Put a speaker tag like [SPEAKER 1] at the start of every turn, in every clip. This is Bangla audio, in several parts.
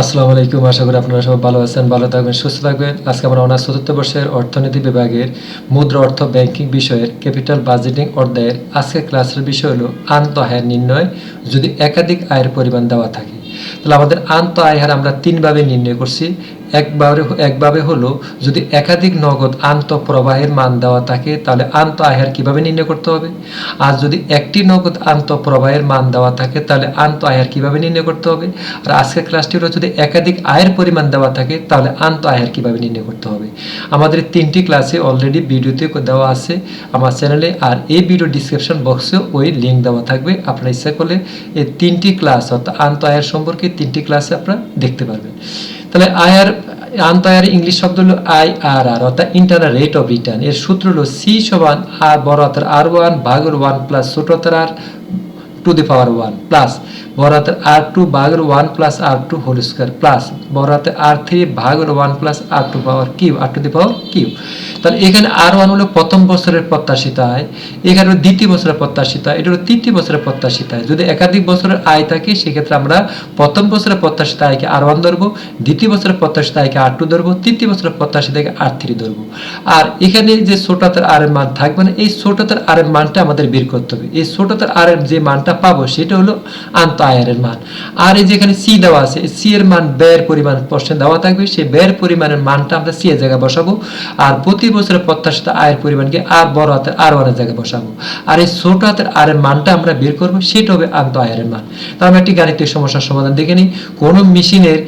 [SPEAKER 1] আসসালামু আলাইকুম। আশা করি আপনারা সবাই ভালো আছেন, ভালো থাকবেন, সুস্থ থাকবেন। আজকে আমরা অনার্স চতুর্থ বর্ষের অর্থনীতি বিভাগের মুদ্রা অর্থ ব্যাংকিং বিষয়ের ক্যাপিটাল বাজেটিং অর্ধায়ের আজকে ক্লাসের বিষয় হলো আন্ত আয়ের নির্ণয়, যদি একাধিক আয়ের পরিমাণ দেওয়া থাকে। তাহলে আমাদের আন্ত আয় হার আমরা তিনভাবে নির্ণয় করছি। একবারে একভাবে হলো, যদি একাধিক নগদ আন্ত প্রবাহের মান দেওয়া থাকে, তাহলে আন্ত আয় হার কীভাবে নির্ণয় করতে হবে? আর যদি একটি নগদ আন্ত প্রবাহের মান দেওয়া থাকে, তাহলে আন্ত আয় হার কীভাবে নির্ণয় করতে হবে? আর আজকের ক্লাসটি হলো, যদি একাধিক আয়ের পরিমাণ দেওয়া থাকে, তাহলে আন্ত আয় হার কীভাবে নির্ণয় করতে হবে? আমাদের তিনটি ক্লাসে অলরেডি ভিডিওতে দেওয়া আছে, আমার চ্যানেলে, আর এই ভিডিও ডিসক্রিপশন বক্সে ওই লিঙ্ক দেওয়া থাকবে, আপনার ইচ্ছা করলে এই তিনটি ক্লাস, অর্থাৎ আন্ত আয়ের সম্পর্কে তিনটি ক্লাসে আপনারা দেখতে পারবেন। তাহলে আয়ার আন্তায়ার ইংলিশ শব্দ হলো আই আর আর অর্থাৎ ইন্টারনাল রেট অফ রিটার্ন এর সূত্র হলো সি সমান আর বড় হাতের আর ওয়ান ভাগর ওয়ান প্লাস ছোট হাতের R to the power one plus বড় হাতের আর টু ভাগের one plus R to whole square plus বড় হাতের আর থ্রি ভাগের one plus R to power Q R to the power Q তাহলে এখানে আর ওয়ান হলো প্রথম বছরের প্রত্যাশিত আয় এখানে হলো দ্বিতীয় বছরের প্রত্যাশিত আয় এটা হলো তৃতীয় বছরের প্রত্যাশিত আয় যদি একাধিক বছরের আয় থাকে, সেক্ষেত্রে আমরা প্রথম বছরের প্রত্যাশিত আয়কে আর ওয়ান ধরবো, দ্বিতীয় বছরের প্রত্যাশিত আয়কে আর টু ধরবো, তৃতীয় বছরের প্রত্যাশিত আয়কে আর থ্রি ধরবো। আর এখানে যে ছোটাতের আর এর মান থাকবে না, এই ছোটাতের আর এর মানটা আমাদের বের করতে হবে। এই ছোটাতের আর এর যে মানটা পাবো সেটা হলো আন্ত আয়ের মান। আর এই যেখানে সি দেওয়া আছে সি এর মান ব্যয়ের পরিমাণ প্রশ্নে দেওয়া থাকবে, সেই ব্যয়ের পরিমাণের মানটা আমরা সি এর জায়গায় বসাবো। আর প্রতি বছরের প্রত্যাশিত আয়ের পরিমাণকে আর বড় হাতের আর ওয়ানের জায়গায় বসাবো। আর এই ছোট হাতের আর এর মানটা আমরা বের করব, সেটা হবে আন্ত আয়ের মান। তার আমরা একটি গাণিতিক সমস্যার সমাধান দেখে নিই। কোনো মেশিনের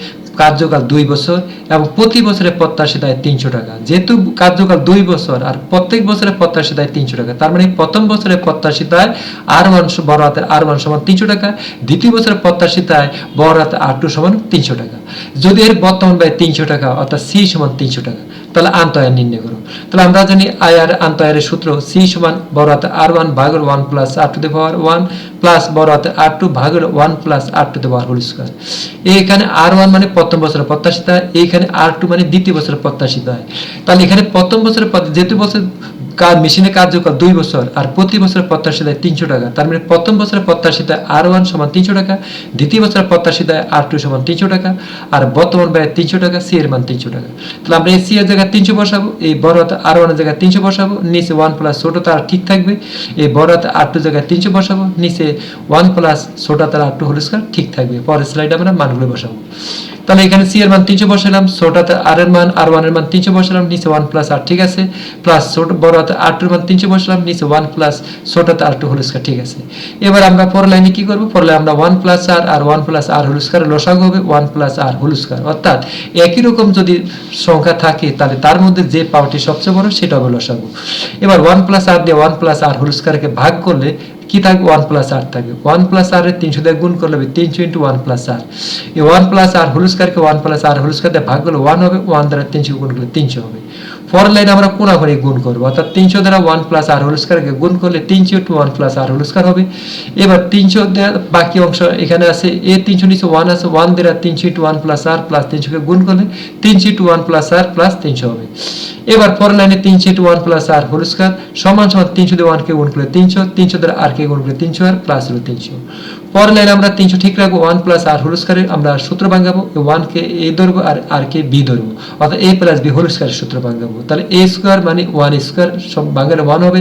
[SPEAKER 1] কার্যকাল দুই বছর এবং প্রতি বছরে প্রত্যাশিত আয় তিনশো টাকা। যেহেতু কার্যকাল দুই বছর আর প্রত্যেক বছরে প্রত্যাশী দায় তিনশো টাকা, তার মানে প্রথম বছরে প্রত্যাশিত আয় আর ওয়ান বড় হাতের আর ওয়ান সমান তিনশো টাকা, দ্বিতীয় বছরে প্রত্যাশিত আয় বড় হাতে আর টু সমান তিনশো টাকা। যদি এর বর্তমান ব্যয় তিনশো টাকা, অর্থাৎ সি সমান তিনশো টাকা। তাহলে আন্তয়ার নির্ণয় করো তাহলে আমরা জানি আয়ার আন্তয়ারের সূত্র সি সমান বড় হাতে আর ওয়ান ভাগের one plus R to the power one plus বড় হাতে আর টু ভাগের one plus R to the power whole square এখানে আর ওয়ান মানে প্রথম বছরের প্রত্যাশিত হয় এইখানে আর টু মানে দ্বিতীয় বছরের প্রত্যাশিত হয় তাহলে এখানে প্রথম বছরের যেহেতু বছর মেশিনে কার্যকাল দুই বছর আর প্রতি বছরের প্রত্যাশিত হয় তিনশো টাকা। তার মানে প্রথম বছরের প্রত্যাশিত আর ওয়ান সমান তিনশো টাকা, দ্বিতীয় বছরের প্রত্যাশিত আর টু সমান তিনশো টাকা, আর বর্তমান ব্যয় তিনশো টাকা সি এর মান তিনশো টাকা। তাহলে আমরা এই সি এর জায়গায় তিনশো বসাবো, এই বড় হাতে আর ওয়ানের জায়গায় তিনশো বসাবো, নিচে ওয়ান প্লাস ছোট তার ঠিক থাকবে, এই বড় হাতে আর টু জায়গায় তিনশো বসাবো, নিচে ওয়ান প্লাস ছোট তার আর টু হোল স্কোয়ার ঠিক থাকবে। পরের স্লাইডে আমরা মানগুলো বসাবো। তাহলে এখানে সি এর মান তিনশো বসালাম ছোটাতে আর এর মান আর ওয়ানের মান তিনশো বসালাম, নিচে ওয়ান প্লাস আর ঠিক আছে প্লাস ছোট বড় হাতে আর টুর মান তিনশো বসালাম, নিচে ওয়ান প্লাস ছোটাতে আর টু হোল স্কোয়ার ঠিক আছে। এবার আমরা পর লাইনে কি করব? পর লাইনে আমরা one plus R R one plus R whole square লসাগু হবে one plus R whole square অর্থাৎ একই রকম যদি সংখ্যা থাকে, তাহলে তার মধ্যে যে পাওয়ারটি সবচেয়ে বড়, সেটা হবে লসাগু। এবার ওয়ান প্লাস আর দিয়ে ওয়ান প্লাস আর হোল স্কোয়ারকে ভাগ করলে কি থাকবে ওয়ান প্লাস আর থাকবে ওয়ান প্লাস আর তিনশো দিয়ে গুণ করলে হবে তিনশো ইন্টু ওয়ান প্লাস আর। এই ওয়ান প্লাস আর হোল স্কোয়ারকে one plus R whole square দিয়ে ভাগ করলে ওয়ান হবে, ওয়ান দ্বারা তিনশো গুণ করলে তিনশো হবে। পরের লাইনে আমরা কোনাকুনি গুণ করব? অর্থাৎ তিনশো দ্বারা ওয়ান প্লাস আর হোল স্কোয়ারকে গুণ করলে তিনশো into one plus R whole square হবে। এবার তিনশো বাকি অংশ এখানে আছে, এ তিনশো নিচে ওয়ান আছে, ওয়ান দ্বারা তিনশো into one plus R plus তিনশোকে গুণ করলে তিনশো into one plus R plus তিনশো হবে। এবার পরের লাইনে তিনশো into one plus R whole square সমান সমান তিনশো দিয়ে ওয়ানকে গুণ করলে তিনশো তিনশো দ্বারা আর কে গুণ করলে তিনশো আর প্লাস হলো তিনশো পরের লাইনে আমরা তিনশো ঠিক রাখব ওয়ান প্লাস আর হোল স্কোয়ারে আমরা সূত্র ভাঙাবো ওয়ান কে এ ধরবো আর আর কে বি ধরবো। অর্থাৎ এ প্লাস বি হোল স্কোয়ারের সূত্র ভাঙাবো। তাহলে এ স্কোয়ার মানে ওয়ান স্কোয়ার সব ভাঙালে ওয়ান হবে,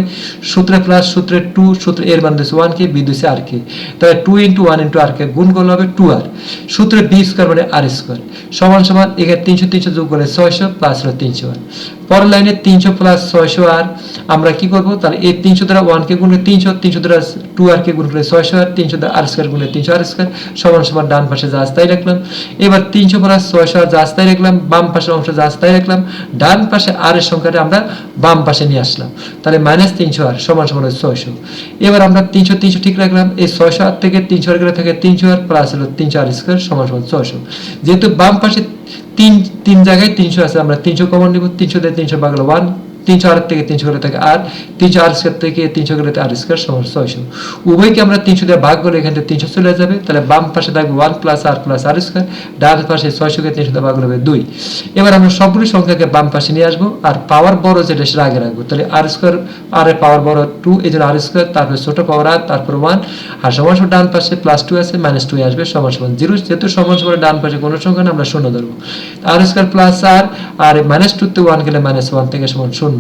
[SPEAKER 1] সূত্রে প্লাস সূত্রে টু সূত্রে এর মান দিচ্ছে ওয়ান কে বি দিচ্ছে আর কে। তাহলে two into one into R কে গুণ করলে হবে টু আর সূত্রে বি স্কোয়ার মানে আর স্কোয়ার সমান সমান এখানে তিনশো তিনশো যোগ করলে ছয়শো প্লাস হলো তিনশো পরের লাইনে তিনশো প্লাস ছয়শো আর আমরা কি করব? তাহলে এই তিনশো দ্বারা ওয়ানকে গুণ করে তিনশো তিনশো দ্বারা টু আর কে গুণ করে ছয়শো আর তিনশো দ্বারা আর স্কোয়ার গুণলে তিনশো আর স্কোয়ার সমান সমান ডান পাশে যা তাই রাখলাম। এবার তিনশো প্লাস ছয়শো আর যা রাখলাম, বাম পাশের অংশ যা তাই রাখলাম, ডান পাশে আর এর সংখ্যাটা আমরা বাম পাশে নিয়ে আসলাম। তাহলে মাইনাস তিনশো আর সমান সমান ছয়শো। এবার আমরা তিনশো তিনশো ঠিক রাখলাম, এই ছয়শো আর থেকে তিনশো আর গেলে থাকে তিনশো আর প্লাস হলো তিনশো আর স্কোয়ার সমান সমান ছয়শো। যেহেতু বাম পাশে তিন তিন জায়গায় তিনশো আছে আমরা তিনশো কমন নিব তিনশো দেয় তিনশো বাগলো ওয়ান তিনশো থেকে তিনশো গেলে থাকে আর তিনশো স্কোয়ার থেকে তিনশো গেলে আর স্কোয়ার সমান ছয়শো উভয়কে আমরা তিনশো দিয়ে ভাগ করলে এখান থেকে তিনশো চলে যাবে। তাহলে বাম পাশে থাকবে one plus R plus R square, ডান পাশে ছয়শোকে তিনশো দিয়ে ভাগ দুই। এবার আমরা সংখ্যাকে বাম পাশে নিয়ে আসব। আর পাওয়ার বড় যেটা সেটা আগে রাখব। তাহলে আর স্কোয়ার আর পাওয়ার বড় টু এই জন্য আর স্কোয়ার, তারপরে ছোট পাওয়ার আর তারপর ওয়ান আর সমান সমান ডান পাশে প্লাস টু আছে মাইনাস টু আসবে, সমান সমান জিরো যেহেতু সমান সমান ডান পাশে কোনো সংখ্যা না, আমরা শূন্য ধরবো। R square plus R R minus two তে ওয়ান গেলে মাইনাস ওয়ান থেকে সমান শূন্য।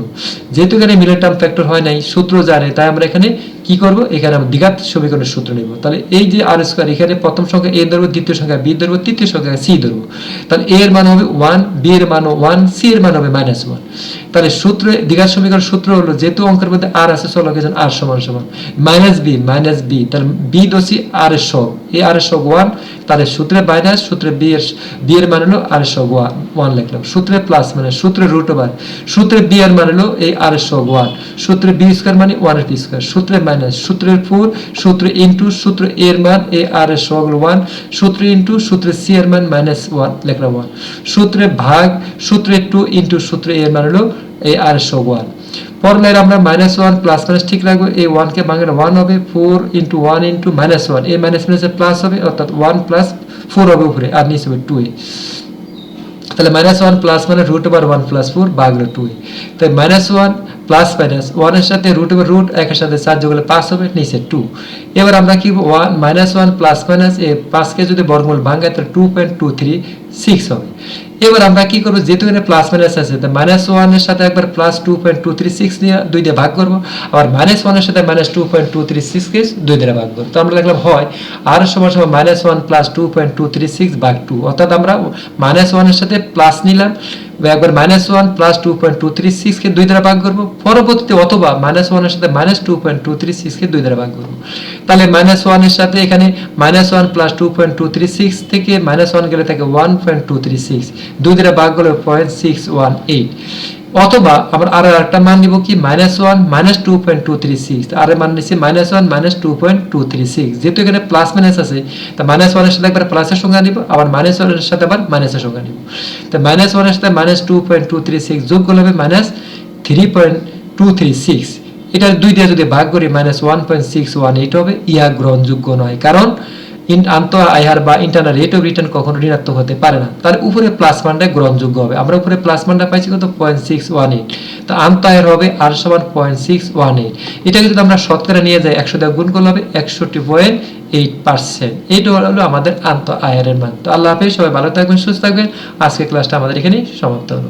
[SPEAKER 1] যেহেতু এখানে মিলের টার্ম ফ্যাক্টর হয় নাই সূত্র জানে তাই আমরা এখানে কি করব? এখানে আমরা দ্বিঘাত সমীকরণের সূত্র নেব। তাহলে এই যে আর স্কোয়ার এখানে প্রথম সংখ্যা এ ধরবো, দ্বিতীয় সংখ্যা বি ধরবো, তৃতীয় সংখ্যা সি ধরবো। তাহলে এ এর মান হবে ওয়ান বি এর মান ওয়ান সি এর মান হবে মাইনাস ওয়ান তাহলে সূত্র, দ্বিঘাত সমীকরণ সূত্র হলো যেহেতু অঙ্কের মধ্যে আর আছে, চলো গেছেন আর সমান সমান। মাইনাস বি মাইনাস বি তাহলে বি দোষী আর এর সব। এ আর এর সব ওয়ান তাহলে সূত্রে মাইনাস সূত্রে বি এর বি এর মান হলো আর এর সব ওয়ান লিখলাম। সূত্রে প্লাস মানে সূত্রে রুট ওভার সূত্রে বি এর মান হলো এই আর এর সব ওয়ান সূত্রে বি স্কোয়ার মানে ওয়ানের পি স্কোয়ার সূত্রে মাইনাস সূত্রের ফোর, সূত্র ইন্টু, সূত্র এর মান, এ, আর, এর সব ওয়ান, সূত্র ইন্টু, সূত্রে সি এর মান মাইনাস ওয়ান লিখলাম ওয়ান, সূত্রে ভাগ, সূত্রে টু ইন্টু, সূত্রে এ এর মান হলো এ, আর, এর সব ওয়ান, পরের আমরা মাইনাস ওয়ান, প্লাস মাইনাস ঠিক রাখব এই ওয়ানকে ভাঙলে ওয়ান হবে, four into one into minus one এই মাইনাস মাইনাসে প্লাস হবে, অর্থাৎ ওয়ান প্লাস ফোর হবে উপরে, আর নিচে হবে টু এ, তাহলে মাইনাস ওয়ান প্লাস মানে root over one plus four বাগলো two A, তাই মাইনাস ওয়ান প্লাস মাইনাস ওয়ানের সাথে রুট ওভার রুট একের সাথে চার যোগ হলে পাঁচ হবে, নিচে টু এবার আমরা কি one minus one plus minus A পাঁচকে যদি বর্গমূল ভাঙায় তাহলে two point two three six হবে। এবার আমরা কি করব? যেহেতু এখানে প্লাস মাইনাস আছে, তো মাইনাস ওয়ানের সাথে একবার plus two point two three six নিয়ে দুই দিয়ে ভাগ করব। আবার মাইনাস ওয়ানের সাথে minus two point two three সিক্সকে দুই দিয়ে ভাগ করব। তো আমরা লিখলাম হয় আর সমান সমান minus one plus two point two three six ভাগ টু অর্থাৎ আমরা মাইনাস ওয়ানের সাথে প্লাস নিলাম, একবার minus one plus two point two three সিক্সকে দুই দ্বারা ভাগ করব। পরবর্তীতে অথবা মাইনাস ওয়ানের সাথে minus two point two three সিক্সকে দুই দ্বারা ভাগ করব। তাহলে মাইনাস ওয়ানের সাথে এখানে minus one plus two point two three six থেকে মাইনাস ওয়ান গেলে থাকে one point two three six দুই দ্বারা ভাগ করলে পয়েন্ট সিক্স ওয়ান এইট অথবা আবার আর একটা মান নিব কি? Minus one minus two point two three six আর মান নিচ্ছি minus one minus two point two three six যেহেতু এখানে প্লাস মাইনাস আছে, তা মাইনাস ওয়ানের সাথে একবার প্লাসের সংখ্যা নিব, আবার মাইনাস ওয়ানের সাথে আবার মাইনাসের সংখ্যা নিব। তো মাইনাস ওয়ানের সাথে minus two point two three six যোগ করলে হবে minus three point two three six এটার দুই দিয়ে যদি ভাগ করি minus one point six one eight হবে ইয়া গ্রহণযোগ্য নয়। কারণ আন্ত আইহার বা ইন্টারনাল রেট অফ রিটার্ন কখনো ঋণাত্মক হতে পারে না। তার উপরে প্লাস গ্রহণযোগ্য হবে। আমরা উপরে প্লাস পাইছি কত? পয়েন্ট সিক্স ওয়ান এইট তো হবে আর সমান পয়েন্ট সিক্স ওয়ান এইট এটাকে যদি আমরা শতকরা নিয়ে যাই, একশো দিয়ে গুণ করলে হবে একষট্টি পয়েন্ট এইট পার্সেন্ট এইটা হলো আমাদের আন্ত মান। তো আল্লাহ হাফেজ, সবাই ভালো থাকবেন, সুস্থ থাকবেন। আজকে ক্লাসটা আমাদের এখানেই সমাপ্ত হলো।